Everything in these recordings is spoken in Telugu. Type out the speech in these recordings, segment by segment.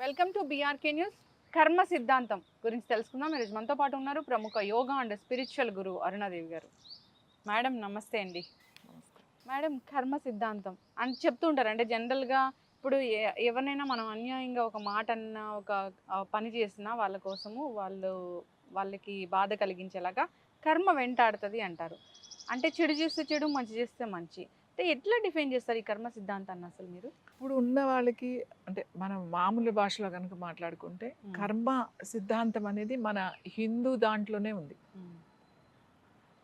వెల్కమ్ టు బీఆర్కే న్యూస్ కర్మ సిద్ధాంతం గురించి తెలుసుకుందాం. ఈరోజు మనతో పాటు ఉన్నారు ప్రముఖ yoga and spiritual guru Aruna Devi గారు. మేడం నమస్తే అండి. మేడం కర్మ సిద్ధాంతం అని చెప్తూ ఉంటారు. అంటే జనరల్గా ఇప్పుడు ఎవరినైనా మనం అన్యాయంగా ఒక మాట అన్న ఒక పని చేసినా వాళ్ళ కోసము వాళ్ళు వాళ్ళకి బాధ కలిగించేలాగా కర్మ వెంటాడుతుంది అంటారు. అంటే చెడు చేస్తే చెడు మంచి చేస్తే మంచి. అంటే ఎట్లా డిఫైన్ చేస్తారు ఈ కర్మ సిద్ధాంతాన్ని అసలు మీరు? ఇప్పుడు ఉన్న వాళ్ళకి అంటే మనం మామూలు భాషలో కనుక మాట్లాడుకుంటే. కర్మ సిద్ధాంతం అనేది మన హిందూ దాంట్లోనే ఉంది.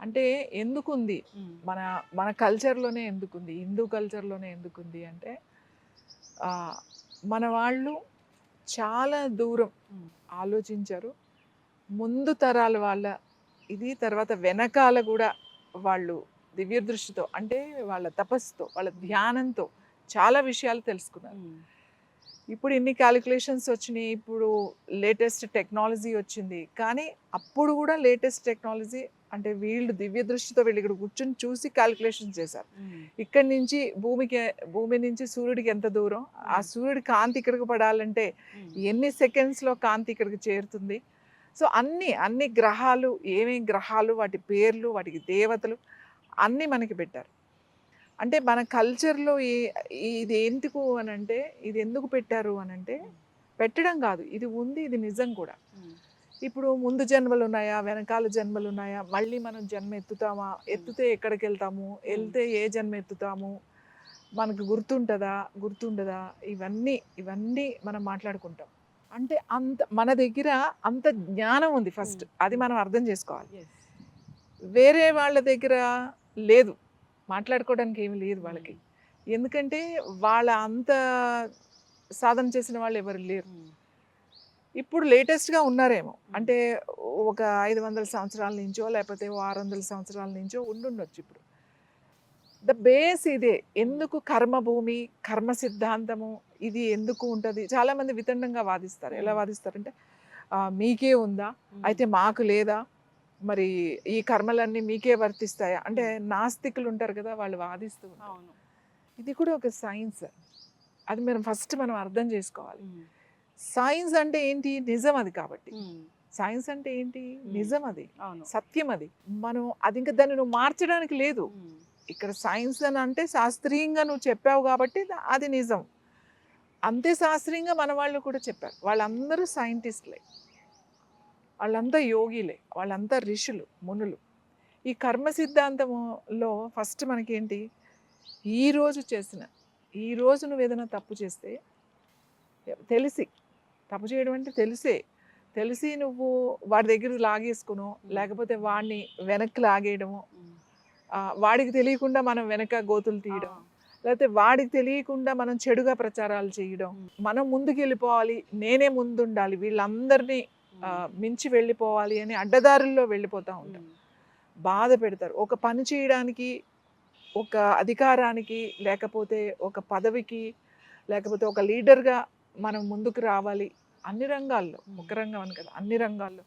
అంటే ఎందుకు ఉంది మన మన కల్చర్లోనే ఎందుకుంది? హిందూ కల్చర్లోనే ఎందుకుంది అంటే మన వాళ్ళు చాలా దూరం. ఆలోచించారు. ముందు తరాల వాళ్ళ ఇది తర్వాత వెనకాల కూడా వాళ్ళు దివ్య దృష్టితో అంటే వాళ్ళ తపస్సుతో వాళ్ళ ధ్యానంతో చాలా విషయాలు తెలుసుకున్నారు. ఇప్పుడు ఇన్ని క్యాలిక్యులేషన్స్ వచ్చినాయి ఇప్పుడు లేటెస్ట్ టెక్నాలజీ వచ్చింది. కానీ అప్పుడు కూడా లేటెస్ట్ టెక్నాలజీ అంటే వీళ్ళు దివ్య దృష్టితో వీళ్ళు ఇక్కడ కూర్చొని చూసి క్యాలిక్యులేషన్స్ చేశారు. ఇక్కడి నుంచి భూమికి భూమి నుంచి సూర్యుడికి ఎంత దూరం? ఆ సూర్యుడి కాంతి ఇక్కడికి పడాలంటే ఎన్ని సెకండ్స్లో కాంతి ఇక్కడికి చేరుతుంది? సో అన్ని అన్ని గ్రహాలు ఏమేమి గ్రహాలు వాటి పేర్లు వాటికి దేవతలు అన్నీ మనకి పెట్టారు. అంటే మన కల్చర్లో ఇది ఎందుకు అని అంటే ఇది ఎందుకు పెట్టారు అని అంటే పెట్టడం కాదు. ఇది ఉంది ఇది నిజం కూడా. ఇప్పుడు ముందు జన్మలు ఉన్నాయా వెనకాల జన్మలు ఉన్నాయా మళ్ళీ మనం జన్మ ఎత్తుతామా ఎత్తుతే ఎక్కడికి వెళ్తాము వెళ్తే ఏ జన్మ ఎత్తుతాము మనకు గుర్తుంటుందా గుర్తుండదా ఇవన్నీ ఇవన్నీ మనం మాట్లాడుకుంటాం. అంటే అంత మన దగ్గర అంత జ్ఞానం ఉంది ఫస్ట్. అది మనం అర్థం చేసుకోవాలి. వేరే వాళ్ళ దగ్గర లేదు. మాట్లాడుకోవడానికి ఏమి లేదు వాళ్ళకి. ఎందుకంటే వాళ్ళ అంత సాధన చేసిన వాళ్ళు ఎవరు లేరు. ఇప్పుడు లేటెస్ట్గా ఉన్నారేమో. అంటే ఒక ఐదు వందల సంవత్సరాల నుంచో లేకపోతే ఆరు వందల సంవత్సరాల నుంచో ఉండుండొచ్చు ఇప్పుడు. ద బేస్ ఇదే. ఎందుకు కర్మభూమి కర్మ సిద్ధాంతము ఇది ఎందుకు ఉంటుంది? చాలామంది వితండంగా వాదిస్తారు. ఎలా వాదిస్తారంటే "ఆ, మీకే ఉందా? అయితే మాకు లేదా? మరి ఈ కర్మలన్నీ మీకే వర్తిస్తాయా? అంటే నాస్తికులు ఉంటారు కదా వాళ్ళు వాదిస్తూ ఉంటారు. అవును. ఇది కూడా ఒక సైన్స్. అది మనం ఫస్ట్ మనం అర్థం చేసుకోవాలి. సైన్స్ అంటే ఏంటి? నిజం అది కాబట్టి. సైన్స్ అంటే ఏంటి? నిజం అది. అవును. సత్యం అది. మనం అది ఇంకా దాన్ని నువ్వు మార్చడానికి లేదు. ఇక్కడ సైన్స్ అని అంటే శాస్త్రీయంగా నువ్వు చెప్పావు కాబట్టి అది నిజం. అంతే శాస్త్రీయంగా మన వాళ్ళు కూడా చెప్పారు. వాళ్ళందరూ సైంటిస్టులే. వాళ్ళంతా యోగిలే వాళ్ళంతా ఋషులు మునులు. ఈ కర్మ సిద్ధాంతంలో ఫస్ట్ మనకేంటి? ఈ రోజు చేసిన ఈ రోజు నువ్వు ఏదైనా తప్పు చేస్తే తెలిసి తప్పు చేయడం అంటే తెలిసే తెలిసి నువ్వు వాడి దగ్గర లాగేసుకునో లేకపోతే వాడిని వెనక్కి లాగేయడము వాడికి తెలియకుండా మనం వెనక గోతులు తీయడం లేకపోతే వాడికి తెలియకుండా మనం చెడుగా ప్రచారాలు చేయడం మనం ముందుకు వెళ్ళిపోవాలి నేనే ముందుండాలి వీళ్ళందరినీ మించి వెళ్ళిపోవాలి అని అడ్డదారుల్లో వెళ్ళిపోతూ ఉంటాం. బాధ పెడతారు. ఒక పని చేయడానికి ఒక అధికారానికి లేకపోతే ఒక పదవికి లేకపోతే ఒక లీడర్గా మనం ముందుకు రావాలి. అన్ని రంగాల్లో ఒక రంగం అని కదా అన్ని రంగాల్లో.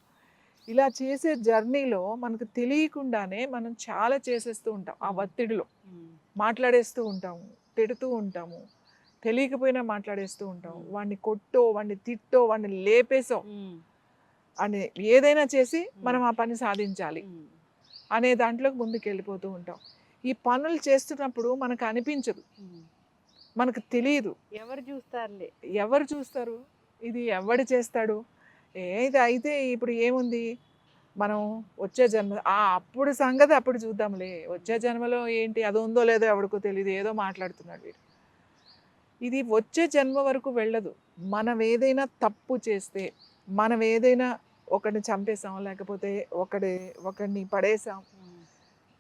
ఇలా చేసే జర్నీలో మనకు తెలియకుండానే మనం చాలా చేసేస్తూ ఉంటాం. ఆ ఒత్తిడిలో మాట్లాడేస్తూ ఉంటాము తిడుతూ ఉంటాము తెలియకపోయినా మాట్లాడేస్తూ ఉంటాం మ్మ్. వాడిని కొట్టో వాడిని తిట్టో వాడిని లేపేసో అని ఏదైనా చేసి మనం ఆ పని సాధించాలి. అనే దాంట్లోకి ముందుకు వెళ్ళిపోతూ ఉంటాం. ఈ పనులు చేస్తున్నప్పుడు మనకు అనిపించదు. మనకు తెలియదు. ఎవరు చూస్తారులే? ఎవరు చూస్తారు? ఇది ఎవడు చేస్తాడు? ఏది అయితే ఇప్పుడు ఏముంది? మనం వచ్చే జన్మ ఆ అప్పుడు సంగతి అప్పుడు చూద్దాంలే. వచ్చే జన్మలో ఏంటి? అది ఉందో లేదో ఎవడికో తెలియదు ఏదో మాట్లాడుతున్నాడు వీడు. ఇది వచ్చే జన్మ వరకు వెళ్ళదు. మనం ఏదైనా తప్పు చేస్తే మనం ఏదైనా ఒకడిని చంపేసాం లేకపోతే ఒకడి ఒకడిని పడేసాం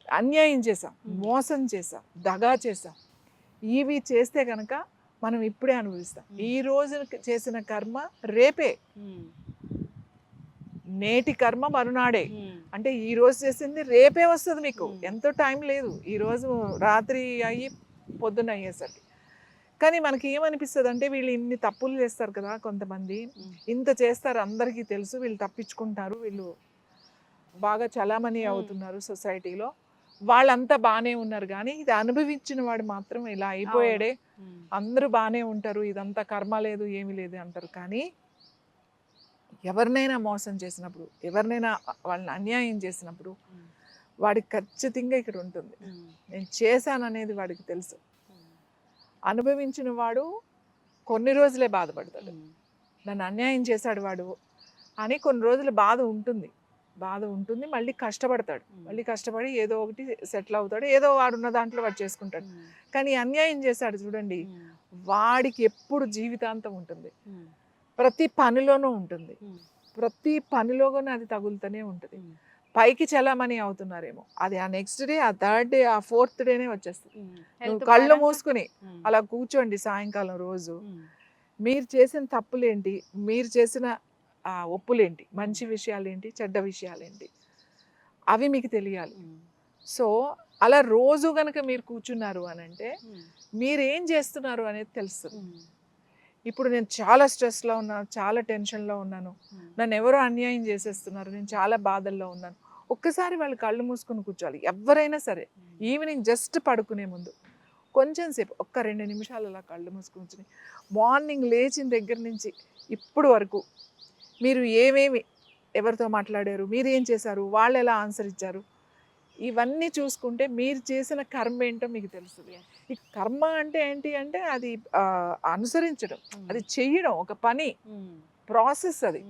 అన్యాయం చేసాం. మోసం చేసాం దగా చేసాం ఇవి చేస్తే కనుక మనం ఇప్పుడే అనుభవిస్తాం. ఈ రోజు చేసిన కర్మ రేపే. నేటి కర్మ మరునాడే. అంటే ఈ రోజు చేసింది రేపే వస్తుంది మీకు. ఎంతో టైం లేదు. ఈ రోజు రాత్రి అయ్యి పొద్దున్న అయ్యేసరికి. కానీ మనకి ఏమనిపిస్తుంది అంటే వీళ్ళు ఇన్ని తప్పులు చేస్తారు కదా కొంతమంది ఇంత చేస్తారు అందరికీ తెలుసు వీళ్ళు తప్పించుకుంటారు వీళ్ళు బాగా చలామణి. అవుతున్నారు సొసైటీలో వాళ్ళంతా బాగానే ఉన్నారు కానీ ఇది అనుభవించిన వాడు మాత్రం ఇలా అయిపోయాడే. అందరూ బాగానే ఉంటారు ఇదంతా కర్మ లేదు ఏమీ లేదు అంటారు కానీ ఎవరినైనా మోసం చేసినప్పుడు ఎవరినైనా వాళ్ళని అన్యాయం చేసినప్పుడు. వాడికి ఖచ్చితంగా ఇక్కడ ఉంటుంది. నేను చేశాననేది వాడికి తెలుసు. అనుభవించిన వాడు కొన్ని రోజులే బాధపడతాడు. నన్ను అన్యాయం చేశాడు వాడు అని కొన్ని రోజులు బాధ ఉంటుంది బాధ ఉంటుంది మళ్ళీ కష్టపడతాడు. మళ్ళీ కష్టపడి ఏదో ఒకటి సెటిల్ అవుతాడు ఏదో వాడు ఉన్న దాంట్లో వాడు చేసుకుంటాడు. కానీ అన్యాయం చేశాడు చూడండి. వాడికి ఎప్పుడు జీవితాంతం ఉంటుంది. ప్రతి పనిలోనూ ఉంటుంది. ప్రతి పనిలోనూ అది తగులుతూనే ఉంటుంది. పైకి చలామణి అవుతున్నారేమో అది ఆ నెక్స్ట్ డే ఆ థర్డ్ డే ఆ ఫోర్త్ డేనే వచ్చేస్తుంది. నువ్వు కళ్ళు? మూసుకుని. అలా కూర్చోండి సాయంకాలం రోజు. మీరు చేసిన తప్పులేంటి మీరు చేసిన ఆ ఒప్పులేంటి మంచి విషయాలేంటి చెడ్డ విషయాలేంటి అవి మీకు తెలియాలి. సో అలా రోజు గనక మీరు కూర్చున్నారు అని అంటే. మీరు ఏం చేస్తున్నారు అనేది తెలుస్తుంది. ఇప్పుడు నేను చాలా స్ట్రెస్లో ఉన్నాను చాలా టెన్షన్లో ఉన్నాను. నన్ను ఎవరో అన్యాయం చేసేస్తున్నారు నేను చాలా బాధల్లో ఉన్నాను ఒక్కసారి వాళ్ళు కళ్ళు మూసుకొని కూర్చోవాలి ఎవరైనా సరే ఈవినింగ్ జస్ట్ పడుకునే ముందు కొంచెం సేపు ఒక్క రెండు నిమిషాలు అలా కళ్ళు మూసుకొని మార్నింగ్ లేచిన దగ్గర నుంచి ఇప్పుడు వరకు మీరు ఏమేమి ఎవరితో మాట్లాడారు మీరు ఏం చేశారు వాళ్ళు ఎలా ఆన్సర్ ఇచ్చారు ఇవన్నీ చూసుకుంటే మీరు చేసిన కర్మ ఏంటో మీకు తెలుస్తుంది. ఈ కర్మ అంటే ఏంటి అంటే అది అనుసరించడం. అది చెయ్యడం ఒక పని. ప్రాసెస్ అది.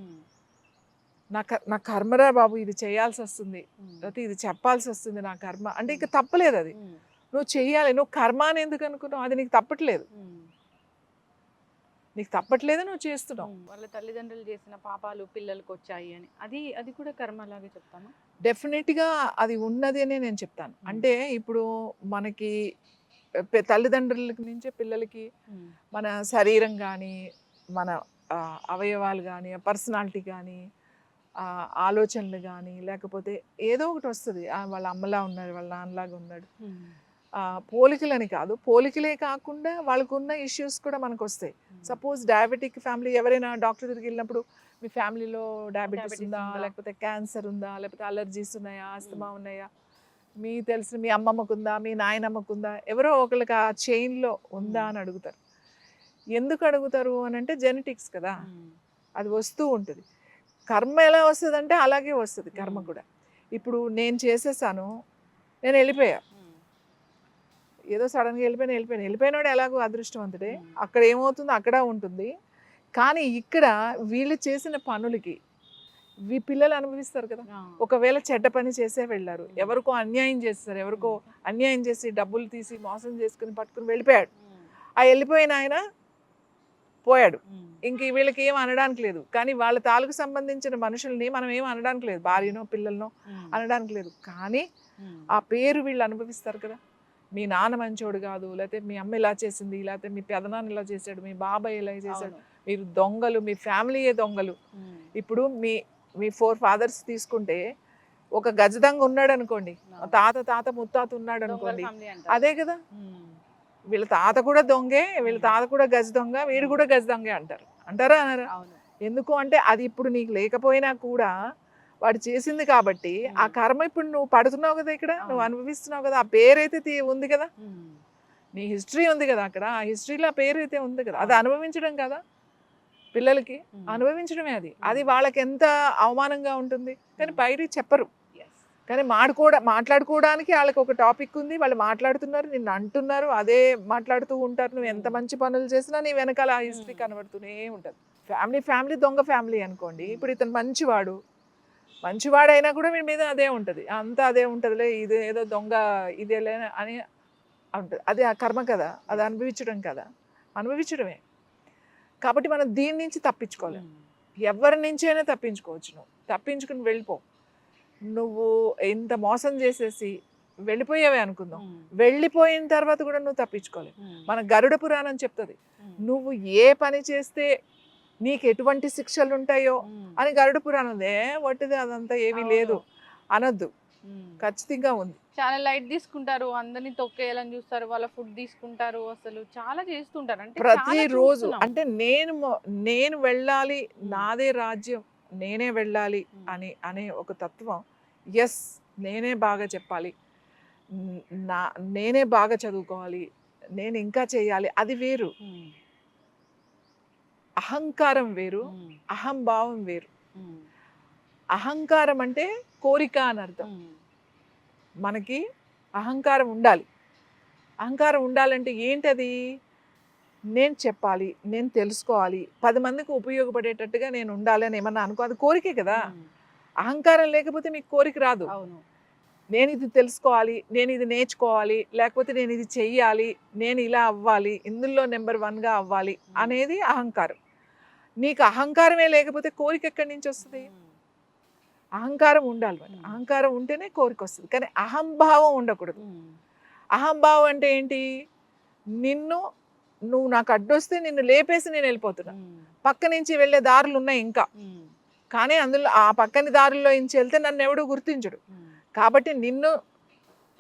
నా నా కర్మరా బాబు ఇది చేయాల్సి వస్తుంది. లేకపోతే ఇది చెప్పాల్సి వస్తుంది నా కర్మ. అంటే ఇక తప్పలేదు అది. నువ్వు చెయ్యాలి నువ్వు కర్మ అని ఎందుకు అనుకున్నావు? అది నీకు తప్పట్లేదు. నీకు తప్పట్లేదు నువ్వు చేస్తున్నావు. వాళ్ళ తల్లిదండ్రులు చేసిన పాపాలు పిల్లలకు వచ్చాయి అని. అది అది కూడా కర్మ లాగే చెప్తాను డెఫినెట్గా అది ఉన్నది అనే నేను చెప్తాను. అంటే ఇప్పుడు మనకి తల్లిదండ్రుల నుంచే పిల్లలకి మన శరీరం కానీ మన అవయవాలు కానీ పర్సనాలిటీ కానీ ఆలోచనలు కానీ లేకపోతే ఏదో ఒకటి వస్తుంది. వాళ్ళ అమ్మలా ఉన్నాడు వాళ్ళ నాన్నలాగా ఉన్నాడు. పోలికలని కాదు పోలికలే కాకుండా వాళ్ళకున్న ఇష్యూస్ కూడా మనకు వస్తాయి సపోజ్ డయాబెటిక్ ఫ్యామిలీ ఎవరైనా డాక్టర్ దగ్గరికి వెళ్ళినప్పుడు మీ ఫ్యామిలీలో డయాబెటీస్ ఉందా? లేకపోతే క్యాన్సర్ ఉందా? లేకపోతే అలర్జీస్ ఉన్నాయా? ఆస్తమా ఉన్నాయా? మీ తెలిసిన మీ అమ్మమ్మకు ఉందా మీ నాయనమ్మకు ఉందా ఎవరో ఒకరికి ఆ చైన్లో ఉందా అని అడుగుతారు. ఎందుకు అడుగుతారు అని అంటే జెనెటిక్స్ కదా. అది వస్తూ ఉంటుంది. కర్మ ఎలా వస్తుంది అంటే అలాగే వస్తుంది కర్మ. కూడా. ఇప్పుడు నేను చేసేసాను నేను వెళ్ళిపోయా. ఏదో సడన్గా వెళ్ళిపోయిన వెళ్ళిపోయాను. వెళ్ళిపోయినోడు ఎలాగో అదృష్టవంతుడే. అక్కడ ఏమవుతుందో అక్కడ ఉంటుంది. కానీ ఇక్కడ వీళ్ళు చేసిన పనులకి వీ పిల్లలు అనుభవిస్తారు కదా. ఒకవేళ చెడ్డ పని చేసే వెళ్ళారు. ఎవరికో అన్యాయం చేస్తారు ఎవరికో అన్యాయం చేసి డబ్బులు తీసి మోసం చేసుకుని పట్టుకుని వెళ్ళిపోయాడు. ఆ వెళ్ళిపోయిన ఆయన పోయాడు. ఇంక వీళ్ళకి ఏం అనడానికి లేదు. కానీ వాళ్ళ తాలూకు సంబంధించిన మనుషుల్ని మనం ఏం అనడానికి లేదు. భార్యనో పిల్లలనో అనడానికి లేదు. కానీ ఆ పేరు వీళ్ళు అనుభవిస్తారు కదా. మీ నాన్న మంచోడు కాదు లేకపోతే మీ అమ్మ ఇలా చేసింది లేకపోతే మీ పెదనాన్న ఇలా చేశాడు మీ బాబాయ్ ఇలా చేశాడు. మీరు దొంగలు మీ ఫ్యామిలీయే దొంగలు. ఇప్పుడు మీ మీ ఫోర్ ఫాదర్స్ తీసుకుంటే ఒక గజదంగ ఉన్నాడు అనుకోండి తాత తాత ముత్తాత ఉన్నాడు అనుకోండి అదే కదా. వీళ్ళ తాత కూడా దొంగే వీళ్ళ తాత కూడా గజ దొంగ వీడు కూడా గజ దొంగే అంటారు. అంటారా అవును. ఎందుకు అంటే అది ఇప్పుడు నీకు లేకపోయినా కూడా వాడు చేసింది కాబట్టి ఆ కర్మ ఇప్పుడు నువ్వు పడుతున్నావు కదా ఇక్కడ నువ్వు. అనుభవిస్తున్నావు కదా ఆ పేరైతే ఉంది కదా? నీ హిస్టరీ ఉంది కదా అక్కడ ఆ హిస్టరీలో ఆ పేరు అయితే ఉంది కదా? అది. అనుభవించడం కదా పిల్లలకి? అనుభవించడమే అది. అది వాళ్ళకి ఎంత అవమానంగా ఉంటుంది? కానీ. బయటికి చెప్పరు. కానీ మాడుకోవడం మాట్లాడుకోవడానికి వాళ్ళకి ఒక టాపిక్ ఉంది. వాళ్ళు మాట్లాడుతున్నారు నిన్ను అంటున్నారు అదే మాట్లాడుతూ ఉంటారు. నువ్వు ఎంత. మంచి పనులు చేసినా నీ వెనకాల ఆ హిస్టరీ. కనబడుతూనే ఉంటుంది. ఫ్యామిలీ ఫ్యామిలీ దొంగ ఫ్యామిలీ అనుకోండి. ఇప్పుడు ఇతను మంచివాడు. మంచివాడైనా కూడా వీడి మీద అదే ఉంటుంది. అంతా అదే ఉంటుందిలే ఇది ఏదో దొంగ ఇదేలే అని ఉంటుంది. అది ఆ కర్మ కదా. అది అనుభవించడం కదా. అనుభవించడమే. కాబట్టి మనం దీని నుంచి తప్పించుకోలేం. ఎవరి నుంచైనా తప్పించుకోవచ్చు నువ్వు. తప్పించుకుని వెళ్ళిపో. నువ్వు ఇంత మోసం చేసేసి వెళ్ళిపోయావే అనుకుందాం. వెళ్ళిపోయిన తర్వాత కూడా నువ్వు తప్పించుకోలేవు మన గరుడ పురాణం చెప్తుంది. నువ్వు ఏ పని చేస్తే నీకు ఎటువంటి శిక్షలు ఉంటాయో అని గరుడ పురాణం ఏ వట్టిది అదంతా ఏమీ లేదు. అనొద్దు. ఖచ్చితంగా ఉంది. చాలా లైట్ తీసుకుంటారు. అందరిని తొక్కేయాలని చూస్తారు. వాళ్ళ ఫుడ్ తీసుకుంటారు అసలు. చాలా చేస్తుంటారు. అంటే ప్రతిరోజు చూస్తున్నాం. అంటే నేను నేను వెళ్ళాలి నాదే రాజ్యం నేనే వెళ్ళాలి. అని అనే ఒక తత్వం ఎస్ నేనే బాగా చెప్పాలి. న- నేనే బాగా చదువుకోవాలి. నేను ఇంకా చేయాలి. అది వేరు. అహంకారం వేరు. అహంభావం వేరు. అహంకారం అంటే కోరిక అని అర్థం. మనకి అహంకారం ఉండాలి. అహంకారం ఉండాలంటే ఏంటది? నేను చెప్పాలి. నేను తెలుసుకోవాలి. పది మందికి ఉపయోగపడేటట్టుగా నేను ఉండాలి అని ఏమన్నా అనుకో అది కోరికే కదా. అహంకారం లేకపోతే మీకు కోరిక రాదు. అవును. నేను ఇది తెలుసుకోవాలి నేను ఇది నేర్చుకోవాలి లేకపోతే నేను ఇది చెయ్యాలి నేను ఇలా అవ్వాలి ఇందులో నెంబర్ వన్గా అవ్వాలి అనేది అహంకారం. నీకు అహంకారమే లేకపోతే కోరిక ఎక్కడి నుంచి వస్తుంది? అహంకారం ఉండాలి మరి. అహంకారం ఉంటేనే కోరిక వస్తుంది. కానీ అహంభావం ఉండకూడదు. అహంభావం అంటే ఏంటి? నిన్ను నువ్వు నాకు అడ్డొస్తే నిన్ను లేపేసి నేను వెళ్ళిపోతున్నా. పక్క నుంచి వెళ్ళే దారులు ఉన్నాయి ఇంకా కానీ అందులో ఆ పక్కని దారుల్లో నుంచి వెళ్తే నన్ను ఎవడు గుర్తించడు. కాబట్టి నిన్ను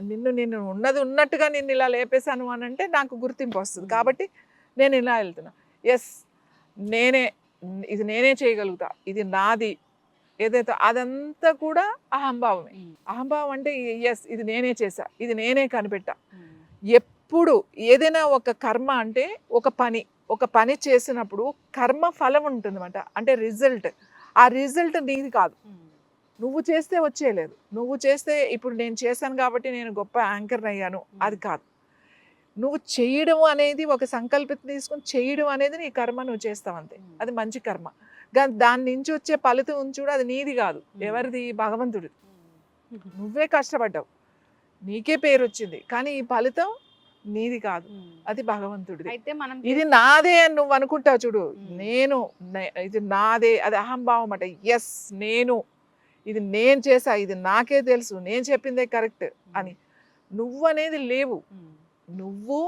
నిన్ను నేను ఉన్నది ఉన్నట్టుగా నిన్ను ఇలా లేపేశాను అని అంటే నాకు గుర్తింపు వస్తుంది. కాబట్టి నేను ఇలా వెళ్తున్నా. ఎస్ నేనే ఇది నేనే చేయగలుగుతా. ఇది నాది. ఏదైతే అదంతా కూడా అహంభావమే. అహంభావం అంటే ఎస్ ఇది నేనే చేశా. ఇది నేనే కనిపెట్టా. ఎప్పుడు ఏదైనా ఒక కర్మ అంటే ఒక పని. ఒక పని చేసినప్పుడు కర్మ ఫలం ఉంటుందన్నమాట. అంటే రిజల్ట్ ఆ రిజల్ట్ నీది కాదు. నువ్వు చేస్తే వచ్చేయలేదు. నువ్వు చేస్తే ఇప్పుడు నేను చేశాను కాబట్టి నేను గొప్ప యాంకర్ అయ్యాను. అది కాదు. నువ్వు చేయడం అనేది ఒక సంకల్పం తీసుకొని చేయడం అనేది నీ కర్మ నువ్వు చేస్తావు అంతే. అది మంచి కర్మ. కానీ దాని నుంచి వచ్చే ఫలితం ఉంచుడు అది నీది కాదు. ఎవరిది? భగవంతుడిది. నువ్వే కష్టపడ్డావు. నీకే పేరు వచ్చింది కానీ ఈ ఫలితం నీది కాదు. అది భగవంతుడిది. అయితే మనం ఇది నాదే అని నువ్వు అనుకుంటావు చూడు. నేను ఇది నాదే అది అహంభావం అట. ఎస్ నేను. ఇది నేను చేసా ఇది నాకే తెలుసు. నేను చెప్పిందే కరెక్ట్ అని. నువ్వు అనేది లేవు. నువ్వు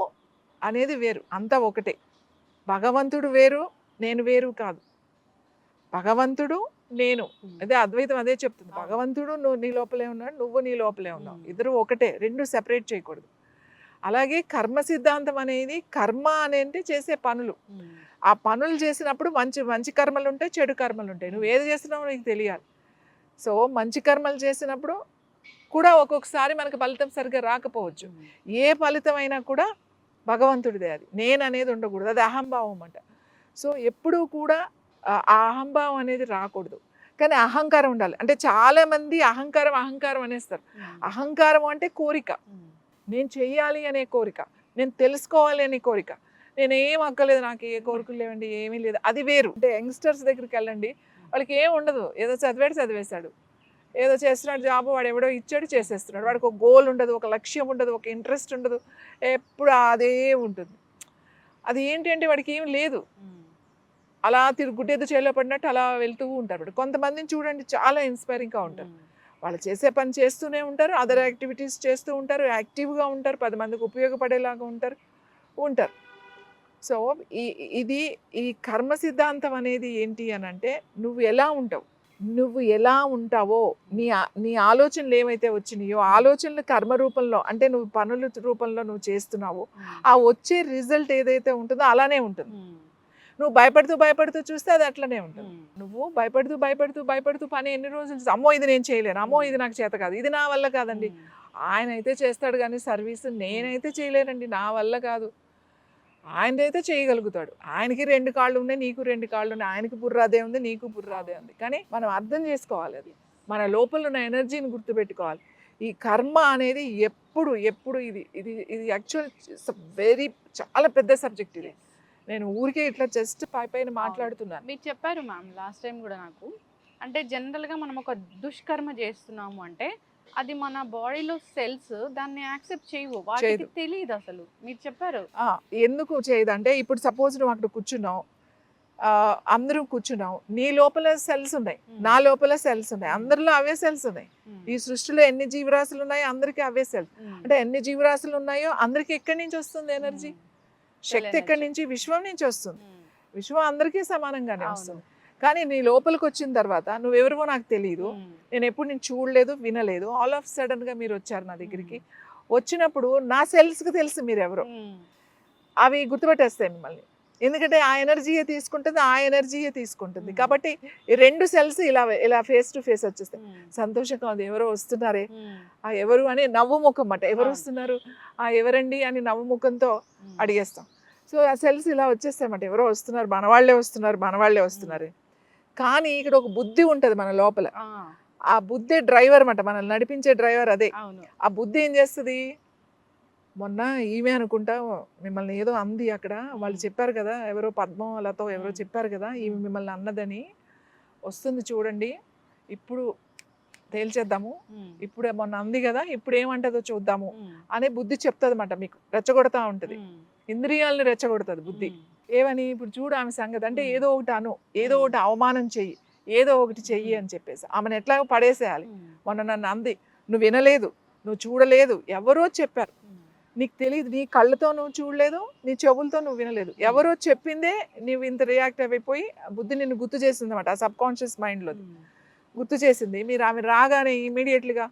అనేది వేరు. అంతా ఒకటే. భగవంతుడు వేరు నేను వేరు కాదు. భగవంతుడు నేను. అదే అద్వైతం అదే చెప్తుంది. భగవంతుడు నువ్వు నీ లోపలే ఉన్నాడు నువ్వు నీ లోపలే ఉన్నావు. ఇద్దరు ఒకటే. రెండు సెపరేట్ చేయకూడదు. అలాగే కర్మ సిద్ధాంతం అనేది కర్మ అనేది చేసే పనులు. ఆ పనులు చేసినప్పుడు మంచి మంచి కర్మలు ఉంటాయి చెడు కర్మలు ఉంటాయి నువ్వు ఏది చేస్తున్నావో నీకు తెలియాలి. సో మంచి కర్మలు చేసినప్పుడు కూడా ఒక్కొక్కసారి మనకు ఫలితం సరిగ్గా రాకపోవచ్చు. ఏ ఫలితం అయినా కూడా భగవంతుడిదే అది. నేను అనేది ఉండకూడదు. అది అహంభావం అంట. సో ఎప్పుడూ కూడా ఆ అహంభావం అనేది రాకూడదు. కానీ అహంకారం ఉండాలి. అంటే చాలా మంది అహంకారం అహంకారం అనేస్తారు. అహంకారం అంటే కోరిక. నేను చెయ్యాలి అనే కోరిక. నేను తెలుసుకోవాలి అనే కోరిక. నేను ఏం అక్కలేదు నాకు ఏ కోరికలు లేవండి ఏమీ లేదు. అది వేరు. అంటే యంగ్స్టర్స్ దగ్గరికి వెళ్ళండి వాళ్ళకి ఏం ఉండదు. ఏదో చదివాడు చదివేశాడు ఏదో చేస్తున్నాడు జాబ్ వాడు ఎవడో ఇచ్చాడు చేసేస్తున్నాడు. వాడికి ఒక గోల్ ఉండదు ఒక లక్ష్యం ఉండదు ఒక ఇంట్రెస్ట్ ఉండదు. ఎప్పుడు అదే ఉంటుంది. అది ఏంటి అంటే వాడికి ఏం లేదు. అలా తిరుగు గుడ్డేదో చేలో పడినట్టు అలా వెళ్తూ ఉంటారు. కొంతమందిని చూడండి చాలా ఇన్స్పైరింగ్గా ఉంటారు. వాళ్ళు చేసే పని చేస్తూనే ఉంటారు అదర్ యాక్టివిటీస్ చేస్తూ ఉంటారు యాక్టివ్గా ఉంటారు పది మందికి ఉపయోగపడేలాగా ఉంటారు ఉంటారు. సో ఈ ఇది ఈ కర్మ సిద్ధాంతం అనేది ఏంటి అని అంటే నువ్వు ఎలా ఉంటావు? నువ్వు ఎలా ఉంటావో నీ నీ ఆలోచనలు ఏమైతే వచ్చినాయో ఆలోచనలు కర్మ రూపంలో అంటే నువ్వు పనుల రూపంలో నువ్వు చేస్తున్నావో ఆ వచ్చే రిజల్ట్ ఏదైతే ఉంటుందో అలానే ఉంటుంది. నువ్వు భయపడుతూ భయపడుతూ చూస్తే అది అట్లనే ఉంటుంది. నువ్వు భయపడుతూ భయపడుతూ భయపడుతూ పని ఎన్ని రోజులు అమ్మో ఇది నేను చేయలేను అమ్మో ఇది నాకు చేత కాదు ఇది నా వల్ల కాదండి. ఆయన అయితే చేస్తాడు కానీ సర్వీస్ నేనైతే చేయలేనండి నా వల్ల కాదు. ఆయనదైతే చేయగలుగుతాడు. ఆయనకి రెండు కాళ్ళు ఉన్నాయి నీకు రెండు కాళ్ళు ఉన్నాయి ఆయనకి బుర్రాదే ఉంది నీకు బుర్రాదే ఉంది. కానీ మనం అర్థం చేసుకోవాలి అది. మన లోపల ఉన్న ఎనర్జీని గుర్తుపెట్టుకోవాలి. ఈ కర్మ అనేది ఎప్పుడు ఎప్పుడు ఇది ఇది ఇది యాక్చువల్ వెరీ చాలా పెద్ద సబ్జెక్ట్ ఇది. నేను ఊరికే ఇట్లా జస్ట్ పై పైన మాట్లాడుతున్నాను. మీరు చెప్పారు మ్యామ్ లాస్ట్ టైం కూడా నాకు. అంటే జనరల్గా మనం ఒక దుష్కర్మ చేస్తున్నాము అంటే అది మన బాడీలో సెల్స్ దాన్ని యాక్సెప్ట్ చేయవు. వాటికి చేయదు. తెలియదు అసలు. మీరు చెప్పారు. ఆ, ఎందుకు చేయదంటే ఇప్పుడు సపోజ్ నువ్వు అక్కడ కూర్చున్నావు. అందరూ కూర్చున్నావు. నీ లోపల సెల్స్ ఉన్నాయి. నా లోపల సెల్స్ ఉన్నాయి. అందరిలో అవే సెల్స్ ఉన్నాయి. ఈ సృష్టిలో ఎన్ని జీవరాశులు ఉన్నాయో అందరికీ అవే సెల్స్ అంటే ఎన్ని జీవరాశులు ఉన్నాయో అందరికీ ఎక్కడి నుంచి వస్తుంది ఎనర్జీ శక్తి. ఎక్కడి నుంచి? విశ్వం నుంచి వస్తుంది. విశ్వం అందరికీ సమానంగానే. వస్తుంది. కానీ నీ లోపలికి వచ్చిన తర్వాత నువ్వెవరివో నాకు తెలియదు నేను ఎప్పుడు నేను చూడలేదు వినలేదు. ఆల్ ఆఫ్ సడన్గా మీరు వచ్చారు నా దగ్గరికి. వచ్చినప్పుడు నా సెల్స్కి తెలుసు మీరు ఎవరో ఉమ్, అవి గుర్తుపెట్టేస్తాయి మిమ్మల్ని. ఎందుకంటే ఆ ఎనర్జీయే తీసుకుంటుంది ఆ ఎనర్జీయే తీసుకుంటుంది. కాబట్టి ఈ రెండు సెల్స్ ఇలా ఇలా ఫేస్ టు ఫేస్ వచ్చేస్తాయి. సంతోషంగా ఉంది ఎవరో వస్తున్నారే. ఆ ఎవరు అని నవ్వు ముఖం అన్నమాట ఎవరు. వస్తున్నారు? ఆ ఎవరండి అని నవ్వు ముఖంతో అడిగేస్తాం. సో ఆ సెల్స్ ఇలా వచ్చేస్తాయన్నమాట. ఎవరో వస్తున్నారు మన వాళ్ళే వస్తున్నారు మన వాళ్ళే వస్తున్నారు. కానీ ఇక్కడ ఒక బుద్ధి ఉంటుంది మన లోపల. ఆ, బుద్ధి డ్రైవర్ అన్నమాట. మనల్ని నడిపించే డ్రైవర్ అదే. ఆ బుద్ధి ఏం చేస్తుంది? మొన్న ఈమె అనుకుంటా మిమ్మల్ని ఏదో అంది అక్కడ. వాళ్ళు చెప్పారు కదా ఎవరో పద్మలతో ఎవరో. చెప్పారు కదా ఈమె మిమ్మల్ని అన్నదని. వస్తుంది చూడండి. ఇప్పుడు తేల్చేద్దాము. ఇప్పుడు మొన్న అంది కదా ఇప్పుడు ఏమంటదో చూద్దాము అనే బుద్ధి చెప్తుంది అనమాట మీకు. రెచ్చగొడతా ఉంటుంది. ఇంద్రియాలని రెచ్చగొడుతుంది బుద్ధి. ఏమని ఇప్పుడు చూడు ఆమె సంగతి. అంటే. ఏదో ఒకటి అను. ఏదో. ఒకటి అవమానం చెయ్యి. ఏదో ఒకటి చెయ్యి. అని చెప్పేసి. ఆమెను ఎట్లాగో పడేసేయాలి. మొన్న నన్ను అంది. నువ్వు వినలేదు. నువ్వు చూడలేదు. ఎవరో చెప్పారు. నీకు తెలియదు నీ కళ్ళతో నువ్వు చూడలేదు నీ చెవులతో నువ్వు వినలేదు. ఎవరో చెప్పిందే నువ్వు ఇంత రియాక్ట్ అయిపోయి బుద్ధి నిన్ను గుర్తు చేసింది అనమాట ఆ సబ్ కాన్షియస్ మైండ్లో గుర్తు చేసింది. మీరు ఆమె రాగానే ఇమీడియట్లీగా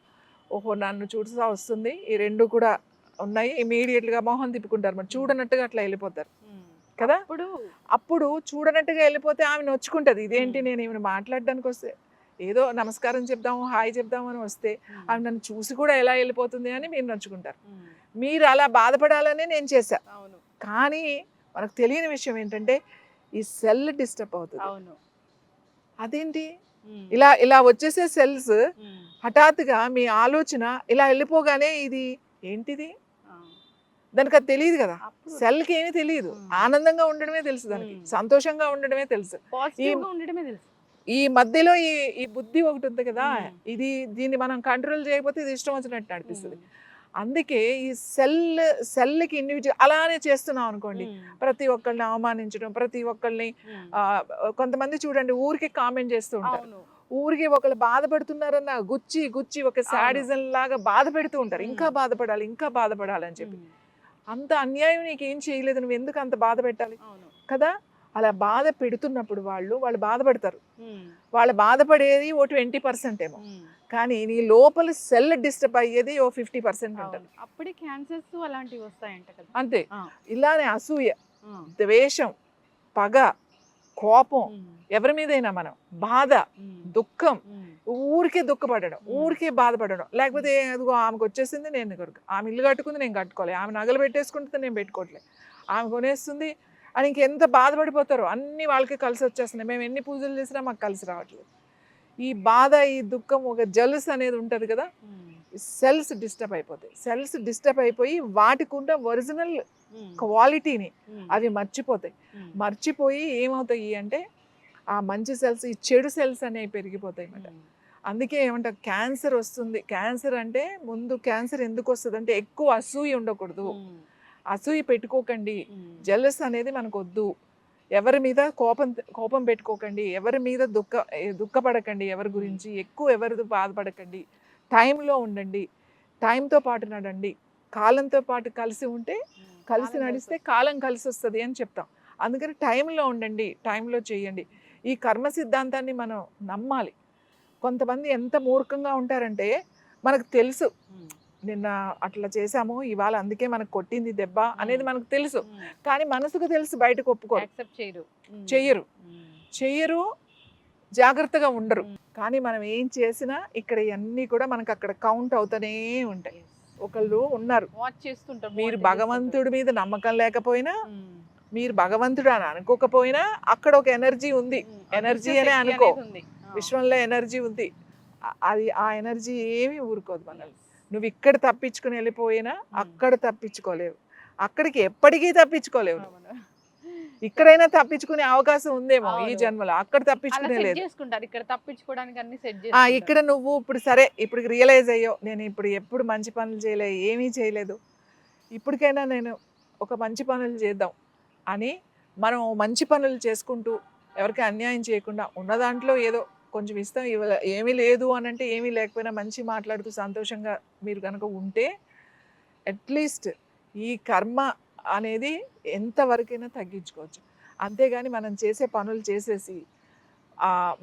ఓహో నన్ను చూడుసా వస్తుంది. ఈ రెండు కూడా ఉన్నాయి. ఇమీడియట్గా మొహం తిప్పుకుంటారు మరి. చూడనట్టుగా అట్లా వెళ్ళిపోతారు. ఉమ్. కదా? ఇప్పుడు అప్పుడు చూడనట్టుగా వెళ్ళిపోతే ఆమె నొచ్చుకుంటుంది. ఇదేంటి. నేను ఏమైనా మాట్లాడడానికి వస్తే ఏదో నమస్కారం చెప్దాము హాయ్ చెప్దాము అని వస్తే ఆమె నన్ను చూసి కూడా ఎలా వెళ్ళిపోతుంది అని మీరు నొచ్చుకుంటారు. మీరు అలా బాధపడాలనే నేను చేశా. అవును. కానీ మనకు తెలియని విషయం ఏంటంటే ఈ సెల్ డిస్టర్బ్ అవుతుంది. అవును. అదేంటి? ఇలా ఇలా వచ్చేసే సెల్స్ హఠాత్తుగా మీ ఆలోచన ఇలా వెళ్ళిపోగానే ఇది ఏంటిది? దానికి అది తెలియదు కదా. సెల్కి ఏమీ తెలియదు. ఆనందంగా ఉండడమే తెలుసు దానికి. సంతోషంగా ఉండడమే తెలుసు. ఉండడమే తెలుసు. ఈ మధ్యలో ఈ ఈ బుద్ధి ఒకటి ఉంది కదా. ఇది దీన్ని మనం కంట్రోల్ చేయకపోతే ఇది ఇష్టం వచ్చినట్టు నడిపిస్తుంది. ఉమ్, అందుకే ఈ సెల్ సెల్కి ఇండివిజువల్ అలానే చేస్తున్నాం అనుకోండి ప్రతి ఒక్కళ్ళని అవమానించడం ప్రతి ఆ, కొంతమంది చూడండి ఊరికి కామెంట్ చేస్తూ ఉంటారు. ఊరికి ఒకళ్ళు బాధపడుతున్నారన్న గుచ్చి గుచ్చి ఒక శాడిజం లాగా బాధ పెడుతూ ఉంటారు. ఇంకా బాధపడాలి ఇంకా బాధపడాలి అని చెప్పి అంత అన్యాయం నీకు ఏం చేయలేదు నువ్వు ఎందుకు అంత బాధ పెట్టాలి? కదా? అలా బాధ పెడుతున్నప్పుడు వాళ్ళు వాళ్ళు బాధపడతారు. వాళ్ళు బాధపడేది ఓ ట్వంటీ పర్సెంట్ ఏమో. కానీ నీ లోపల సెల్ డిస్టర్బ్ అయ్యేది ఓ ఫిఫ్టీ పర్సెంట్ ఉంటుంది. అప్పుడే క్యాన్సర్స్ అలాంటివి వస్తాయంట కదా. అంతే. ఇలానే అసూయ ద్వేషం పగ కోపం ఎవరి మీదైనా మనం బాధ దుఃఖం ఊరికే దుఃఖపడడం. ఊరికే బాధపడడం. లేకపోతే అదిగో ఆమెకు వచ్చేసింది నేను ఆమె ఇల్లు కట్టుకుంది నేను కట్టుకోవాలి ఆమె నగలు పెట్టేసుకుంటే నేను పెట్టుకోవట్లేదు ఆమె కొనేస్తుంది అని ఇంకెంత బాధపడిపోతారో అన్ని వాళ్ళకి కలిసి వచ్చేస్తున్నాయి. మేము ఎన్ని పూజలు చేసినా మాకు కలిసి రావట్లేదు. ఈ బాధ ఈ దుఃఖం ఒక జలస్ అనేది ఉంటుంది కదా సెల్స్ డిస్టర్బ్ అయిపోతాయి. సెల్స్ డిస్టర్బ్ అయిపోయి వాటికి ఉన్న ఒరిజినల్ క్వాలిటీని అవి మర్చిపోతాయి. మర్చిపోయి ఏమవుతాయి అంటే ఆ మంచి సెల్స్ ఈ చెడు సెల్స్ అనేవి పెరిగిపోతాయి అన్నమాట. అందుకే ఏమంటారు క్యాన్సర్ వస్తుంది. క్యాన్సర్ అంటే ముందు క్యాన్సర్ ఎందుకు వస్తుంది అంటే ఎక్కువ అసూయ ఉండకూడదు. అసూయ పెట్టుకోకండి. జలస్ అనేది మనకు వద్దు ఎవరి మీద కోపం కోపం పెట్టుకోకండి. ఎవరి మీద దుఃఖ దుఃఖపడకండి ఎవరి గురించి. ఎక్కువ ఎవరిది బాధపడకండి. టైంలో ఉండండి. టైంతో పాటు నడండి. కాలంతో పాటు కలిసి ఉంటే కలిసి కాలం నడిస్తే కాలం కలిసి వస్తుంది అని చెప్తాం. అందుకని టైంలో ఉండండి. టైంలో చేయండి. ఈ కర్మ సిద్ధాంతాన్ని మనం నమ్మాలి. కొంతమంది ఎంత మూర్ఖంగా ఉంటారంటే మనకు తెలుసు. నిన్న అట్లా చేశాము ఇవాళ అందుకే మనకు కొట్టింది దెబ్బ అనేది మనకు తెలుసు. కానీ మనసుకు తెలుసు బయటకు ఒప్పుకోరు. చెయ్యరు. చెయ్యరు జాగ్రత్తగా ఉండరు. కానీ మనం ఏం చేసినా ఇక్కడ ఇవన్నీ కూడా మనకు అక్కడ కౌంట్ అవుతూనే ఉంటాయి. ఒకళ్ళు ఉన్నారు. మీరు భగవంతుడి మీద నమ్మకం లేకపోయినా మీరు భగవంతుడు అని అనుకోకపోయినా అక్కడ ఒక ఎనర్జీ ఉంది. ఎనర్జీ అనే అనుకో. విశ్వంలో ఎనర్జీ ఉంది. అది ఆ ఎనర్జీ ఏమీ ఊరుకోదు మనల్ని. నువ్వు ఇక్కడ తప్పించుకుని వెళ్ళిపోయినా అక్కడ తప్పించుకోలేవు. అక్కడికి ఎప్పటికీ తప్పించుకోలేవు. ఇక్కడైనా తప్పించుకునే అవకాశం ఉందేమో ఈ. జన్మలో. అక్కడ తప్పించుకునే లేదు. ఇక్కడ తప్పించుకోవడానికి అన్ని సెట్ ఇక్కడ నువ్వు ఇప్పుడు సరే ఇప్పుడు రియలైజ్ అయ్యో నేను ఇప్పుడు ఎప్పుడు మంచి పనులు చేయలేదు ఏమీ చేయలేదు. ఇప్పటికైనా నేను ఒక మంచి పనులు చేద్దాం అని మనం మంచి పనులు చేసుకుంటూ ఎవరికి అన్యాయం చేయకుండా ఉన్న దాంట్లో ఏదో కొంచెం ఇస్తాం ఇవాళ ఏమీ లేదు అని అంటే ఏమీ లేకపోయినా మంచి మాట్లాడుతూ సంతోషంగా మీరు కనుక ఉంటే అట్లీస్ట్ ఈ కర్మ అనేది ఎంతవరకైనా తగ్గించుకోవచ్చు. అంతేగాని మనం చేసే పనులు చేసేసి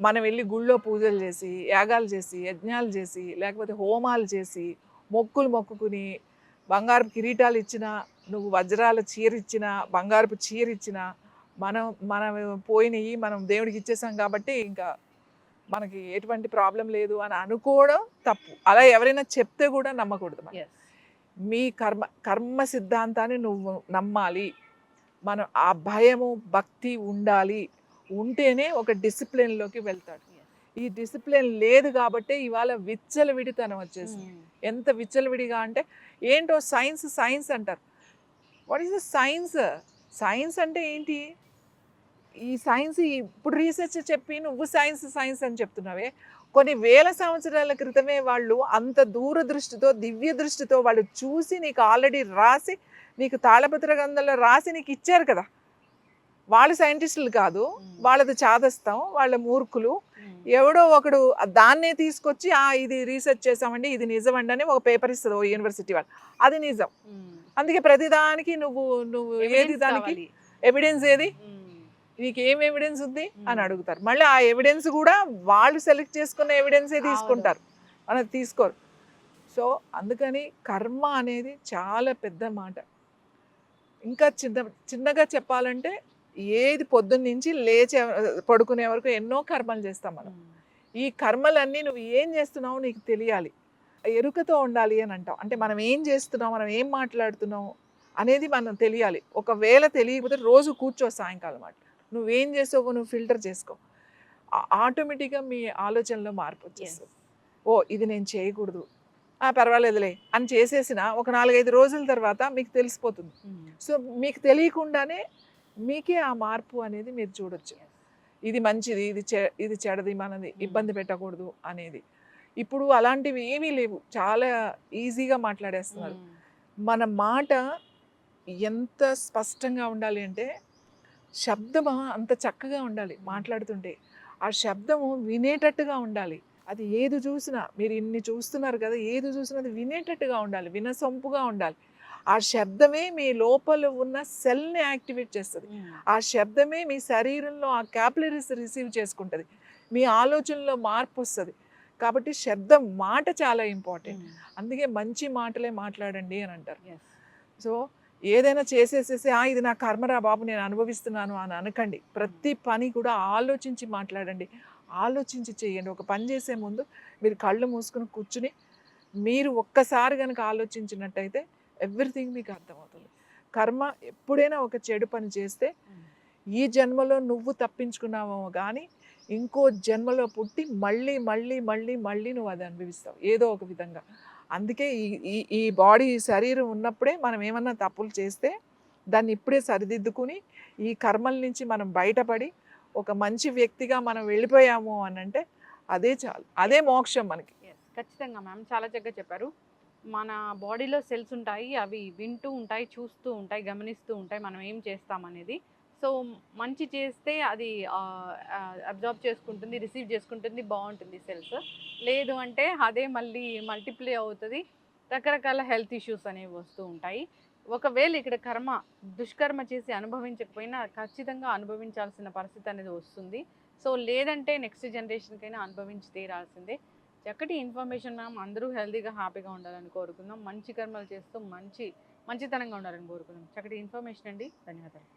మనం వెళ్ళి గుళ్ళో పూజలు చేసి యాగాలు చేసి యజ్ఞాలు చేసి లేకపోతే హోమాలు చేసి మొక్కులు మొక్కుకుని బంగారపు కిరీటాలు ఇచ్చినా నువ్వు వజ్రాల చీర ఇచ్చినా బంగారపు చీర ఇచ్చినా మనం మనం పోయినవి మనం దేవుడికి ఇచ్చేసాం కాబట్టి ఇంకా మనకి ఎటువంటి ప్రాబ్లం లేదు అని అనుకోవడం తప్పు. అలా ఎవరైనా చెప్తే కూడా నమ్మకూడదు మనం. మీ కర్మ కర్మ సిద్ధాంతాన్ని నువ్వు నమ్మాలి. మనం ఆ భయము భక్తి ఉండాలి. ఉంటేనే ఒక డిసిప్లిన్లోకి వెళ్తాడు. ఈ డిసిప్లిన్ లేదు కాబట్టి ఇవాళ విచ్చలవిడితనం వచ్చేసింది. ఎంత విచ్చలవిడిగా అంటే ఏంటో సైన్స్ సైన్స్ అంటారు. What is the science science అంటే ఏంటి? ఈ సైన్స్ ఇప్పుడు రీసెర్చ్ చెప్పి నువ్వు సైన్స్ సైన్స్ అని చెప్తున్నావే. కొన్ని వేల సంవత్సరాల క్రితమే వాళ్ళు అంత దూరదృష్టితో దివ్య దృష్టితో వాళ్ళు చూసి నీకు ఆల్రెడీ రాసి నీకు తాళపత్ర గ్రంథంలో రాసి నీకు ఇచ్చారు కదా. వాళ్ళు సైంటిస్టులు కాదు వాళ్ళది చాదస్తాం వాళ్ళ మూర్ఖులు. ఎవడో ఒకడు దాన్నే తీసుకొచ్చి ఆ ఇది రీసెర్చ్ చేసామండి ఇది నిజమండి అని ఒక పేపర్ ఇస్తుంది ఓ యూనివర్సిటీ వాళ్ళు. అది నిజం. అందుకే ప్రతిదానికి నువ్వు నువ్వు ఏది దానికి? ఎవిడెన్స్ ఏది? నీకు ఏం ఎవిడెన్స్ ఉంది? అని. అడుగుతారు. మళ్ళీ ఆ ఎవిడెన్స్ కూడా వాళ్ళు సెలెక్ట్ చేసుకున్న ఎవిడెన్సే తీసుకుంటారు. మనది తీసుకోరు. సో అందుకని కర్మ అనేది చాలా పెద్ద మాట. ఇంకా చిన్న చిన్నగా చెప్పాలంటే ఏది పొద్దున్న నుంచి లేచే పడుకునే వరకు ఎన్నో కర్మలు చేస్తాం మనం. ఈ కర్మలన్నీ నువ్వు ఏం చేస్తున్నావు నీకు తెలియాలి. ఎరుకతో ఉండాలి అని అంటాం. అంటే మనం ఏం చేస్తున్నాం మనం ఏం మాట్లాడుతున్నాం అనేది మనం తెలియాలి. ఒకవేళ తెలియకపోతే రోజు కూర్చో సాయంకాలం మాట నువ్వేం చేసావో నువ్వు ఫిల్టర్ చేసుకో. ఆటోమేటిక్గా మీ ఆలోచనలో మార్పు వచ్చేస్తుంది. ఓ ఇది నేను చేయకూడదు. ఆ పర్వాలేదులే అని చేసేసిన ఒక నాలుగైదు రోజుల తర్వాత మీకు తెలిసిపోతుంది. సో మీకు తెలియకుండానే మీకే ఆ మార్పు అనేది మీరు చూడొచ్చు. ఇది మంచిది ఇది చె ఇది చెడది మనది ఇబ్బంది పెట్టకూడదు అనేది. ఇప్పుడు అలాంటివి ఏమీ లేవు. చాలా ఈజీగా మాట్లాడేస్తున్నారు. మన మాట ఎంత స్పష్టంగా ఉండాలి అంటే శబ్దము అంత చక్కగా ఉండాలి మాట్లాడుతుంటే. ఆ శబ్దము వినేటట్టుగా ఉండాలి. అది ఏది చూసినా మీరు ఇన్ని చూస్తున్నారు కదా ఏది చూసినా అది వినేటట్టుగా ఉండాలి వినసొంపుగా ఉండాలి. ఆ శబ్దమే మీ లోపల ఉన్న సెల్ని యాక్టివేట్ చేస్తుంది. ఆ శబ్దమే మీ శరీరంలో ఆ క్యాపిలరీస్ రిసీవ్ చేసుకుంటుంది. మీ ఆలోచనలో మార్పు వస్తుంది. కాబట్టి శబ్దం మాట చాలా ఇంపార్టెంట్. అందుకే మంచి మాటలే మాట్లాడండి అని అంటారు. సో ఏదైనా చేసేసేసి ఆ ఇది నా కర్మరా బాబు నేను అనుభవిస్తున్నాను అని అనకండి. ప్రతి పని కూడా ఆలోచించి మాట్లాడండి. ఆలోచించి చేయండి. ఒక పని చేసే ముందు మీరు కళ్ళు మూసుకుని కూర్చుని మీరు ఒక్కసారి కనుక ఆలోచించినట్టయితే ఎవ్రీథింగ్ మీకు అర్థమవుతుంది. కర్మ ఎప్పుడైనా ఒక చెడు పని చేస్తే ఈ జన్మలో నువ్వు తప్పించుకున్నావో కానీ ఇంకో జన్మలో పుట్టి మళ్ళీ మళ్ళీ మళ్ళీ మళ్ళీ నువ్వు అది అనుభవిస్తావు. ఏదో ఒక విధంగా. అందుకే ఈ ఈ ఈ బాడీ శరీరం ఉన్నప్పుడే మనం ఏమన్నా తప్పులు చేస్తే దాన్ని ఇప్పుడే సరిదిద్దుకుని ఈ కర్మల నుంచి మనం బయటపడి ఒక మంచి వ్యక్తిగా మనం వెళ్ళిపోయాము అని అంటే అదే చాలు. అదే మోక్షం మనకి. ఖచ్చితంగా మ్యామ్. చాలా చక్కగా చెప్పారు. మన బాడీలో సెల్స్ ఉంటాయి అవి వింటూ ఉంటాయి చూస్తూ ఉంటాయి గమనిస్తూ ఉంటాయి మనం ఏం చేస్తాం అనేది సో మంచి చేస్తే అది అబ్జార్బ్ చేసుకుంటుంది రిసీవ్ చేసుకుంటుంది బాగుంటుంది సెల్స్ లేదు అంటే అదే మళ్ళీ మల్టిప్లై అవుతుంది. రకరకాల హెల్త్ ఇష్యూస్ అనేవి వస్తూ ఉంటాయి. ఒకవేళ ఇక్కడ కర్మ దుష్కర్మ చేసి అనుభవించకపోయినా ఖచ్చితంగా అనుభవించాల్సిన పరిస్థితి అనేది వస్తుంది. సో లేదంటే నెక్స్ట్ జనరేషన్కైనా అనుభవించి తీరాల్సిందే. చక్కటి ఇన్ఫర్మేషన్ మనం అందరూ హెల్తీగా హ్యాపీగా ఉండాలని కోరుకుందాం. మంచి కర్మలు చేస్తూ మంచి మంచితనంగా ఉండాలని కోరుకుందాం. చక్కటి ఇన్ఫర్మేషన్ అండి. ధన్యవాదాలు.